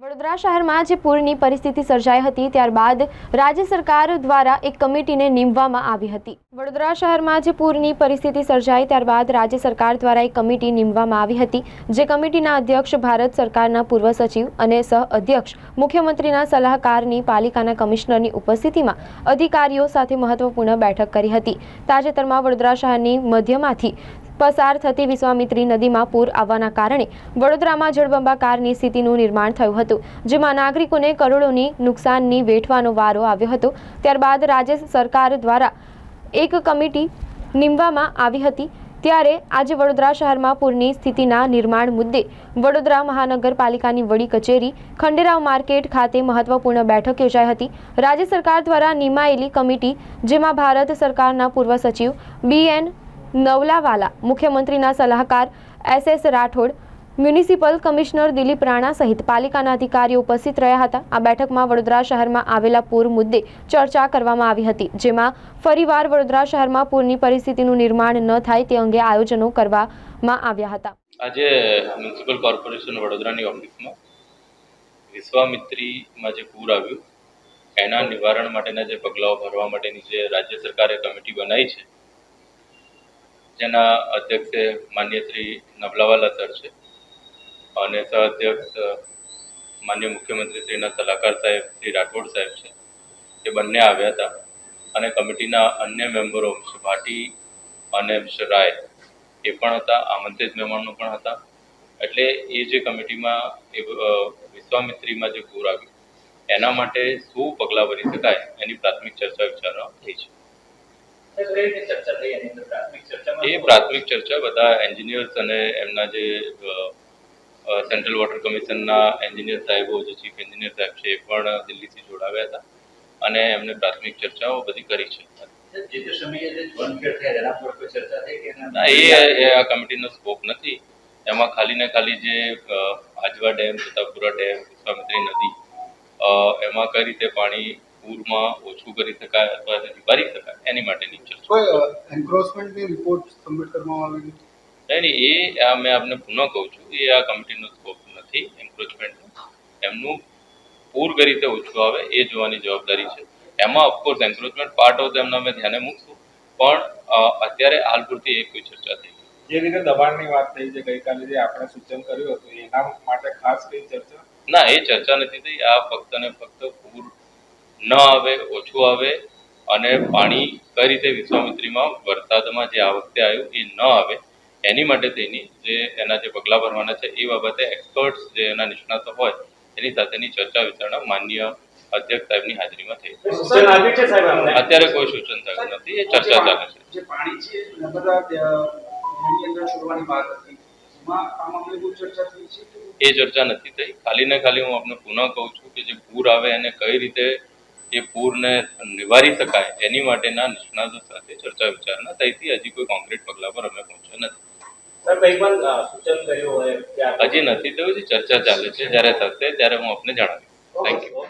વડોદરા શહેરમાં જે પૂરની પરિસ્થિતિ સર્જાઈ હતી, ત્યારબાદ રાજ્ય સરકાર દ્વારા એક કમિટીને નીમવામાં આવી હતી. વડોદરા શહેરમાં જે પૂરની પરિસ્થિતિ સર્જાઈ, ત્યારબાદ રાજ્ય સરકાર દ્વારા એક કમિટી નીમવામાં આવી હતી. જે કમિટીના અધ્યક્ષ ભારત સરકારના પૂર્વ સચિવ અને સહ અધ્યક્ષ, મુખ્યમંત્રીના સલાહકારની પાલિકાના કમિશનરની ઉપસ્થિતિમાં અધિકારીઓ સાથે મહત્વપૂર્ણ બેઠક કરી હતી. તાજેતરમાં વડોદરા શહેરની મધ્યમાંથી પસાર થતી વિશ્વામિત્રી નદીમાં પૂર આવવાના કારણે વડોદરામાં જળબંબાકારની સ્થિતિનું નિર્માણ થયું હતું, જેમાં નાગરિકોને કરોડોની નુકસાનની વેઠવાનો વારો આવ્યો હતો. ત્યારબાદ રાજ્ય સરકાર દ્વારા એક કમિટી નીમવામાં આવી હતી. ત્યારે આજે વડોદરા શહેરમાં પૂરની સ્થિતિના નિર્માણ મુદ્દે વડોદરા મહાનગરપાલિકાની વડી કચેરી, ખંડેરાવ માર્કેટ ખાતે મહત્વપૂર્ણ બેઠક યોજાઈ હતી. રાજ્ય સરકાર દ્વારા નિમાયેલી કમિટી, જેમાં ભારત સરકારના પૂર્વ સચિવ બી એન નવલાવાલા મુખ્યમંત્રીના સલાહકાર S S Rathod, municipal commissioner Dilip Rana સહિત પાલિકાના અધિકારીઓ ઉપસ્થિત રહ્યા હતા. આ બેઠકમાં વડોદરા શહેરમાં આવેલા પૂર મુદ્દે ચર્ચા કરવામાં આવી હતી, જેમાં ફરીવાર વડોદરા શહેરમાં પૂરની પરિસ્થિતિનું નિર્માણ ન થાય તે અંગે આયોજનો કરવામાં આવ્યા હતા. આજે મ્યુનિસિપલ કોર્પોરેશન વડોદરાની ઓફિસમાં વિશ્વામિત્રીમાં જે પૂર આવ્યું, એના નિવારણ માટેના જે પગલાઓ ભરવા માટેની જે રાજ્ય સરકારે કમિટી બનાવી છે જેના અધ્યક્ષે માન્ય શ્રી નબલાવાલા સર છે. અને સહ અધ્યક્ષ માન્ય મુખ્યમંત્રી શ્રીના સલાહકાર સાહેબ શ્રી રાઠોડ સાહેબ છે. એ બંને આવ્યા હતા. અને કમિટીના અન્ય મેમ્બરો મિસ્ટર ભાટી અને મિસ્ટર રાય એ પણ હતા, આમંત્રિત મહેમાનો પણ હતા. એટલે એ જે કમિટીમાં, એ વિશ્વામિત્રીમાં જે પૂર આવ્યું, એના માટે શું પગલાં ભરી શકાય એની પ્રાથમિક ચર્ચા વિચારણા થઈ છે. એ પ્રાથમિક ચર્ચા બધા એન્જિનિયર્સ અને એમના જે સેન્ટ્રલ વોટર કમિશનના એન્જિનિયર સાહેબો જે ચીફ એન્જિનિયર સાહેબ છે એ પણ દિલ્હીથી જોડાવ્યા હતા અને એમને પ્રાથમિક ચર્ચાઓ બધી કરી છે. જે તે સમયે જે જોનફેર થયા એના પર કોઈ ચર્ચા થઈ કે એના ના એ એ આ કમિટીનો સ્કોપ નથી. એમાં ખાલી ને ખાલી જે આજવા ડેમ પ્રતાપપુરા ડેમ વિશ્વામિત્રી નદી અ, એમાં કઈ રીતે પાણી પૂરમાં ઓછું કરી શકાય અથવા એને નિવારી શકાય એની માટેની ચર્ચા. એન્ક્રોચમેન્ટની રિપોર્ટ સબમિટ કરવામાં આવેલી નહીં નહીં એ આ મેં આપને પુનઃ કહું છું એ આ કમિટીનો સ્કોપ નથી એન્ક્રોચમેન્ટનો એમનું પૂર્વ રીતે ઓછું આવે એ જોવાની જવાબદારી છે. એમાં ઓફકોર્સ એન્ક્રોચમેન્ટ પાર્ટ ઓફ એમના અમે ધ્યાને મૂકશું પણ અત્યારે હાલ પૂરતી એ કોઈ ચર્ચા થઈ જે રીતે દબાણની વાત થઈ છે ગઈકાલે જે આપણે સૂચન કર્યું હતું એના માટે ખાસ કઈ ચર્ચા? ના એ ચર્ચા નથી થઈ આ ફક્ત ને ફક્ત ન આવે ઓછું આવે અને પાણી કઈ રીતે વિશ્વામિત્રીમાં વરસાદમાં જે આ વખતે આવ્યું એ ન આવે એની માટે તેની જે એના જે પગલાં ભરવાના છે એ બાબતે એક્સપર્ટ્સ જે એના નિષ્ણાતો હોય એની સાથેની ચર્ચા વિચારણા માન્ય અધ્યક્ષ સાહેબની હાજરીમાં થઈ. અત્યારે કોઈ સૂચન થયું નથી એ ચર્ચા ચાલે છે. પાણી એ ચર્ચા નથી થઈ. ખાલી ને ખાલી હું આપને પુનઃ કહું છું કે જે પૂર આવે એને કઈ રીતે એ પૂરને નિવારી શકાય એની માટેના નિષ્ણાતો સાથે ચર્ચા વિચારણા થઈથી હજી કોઈ કોન્ક્રીટ પગલા પર અમે પહોંચ્યા નથી. હજી નથી થયું ચર્ચા ચાલે છે. જ્યારે થશે ત્યારે હું આપને જણાવીશ. Thank you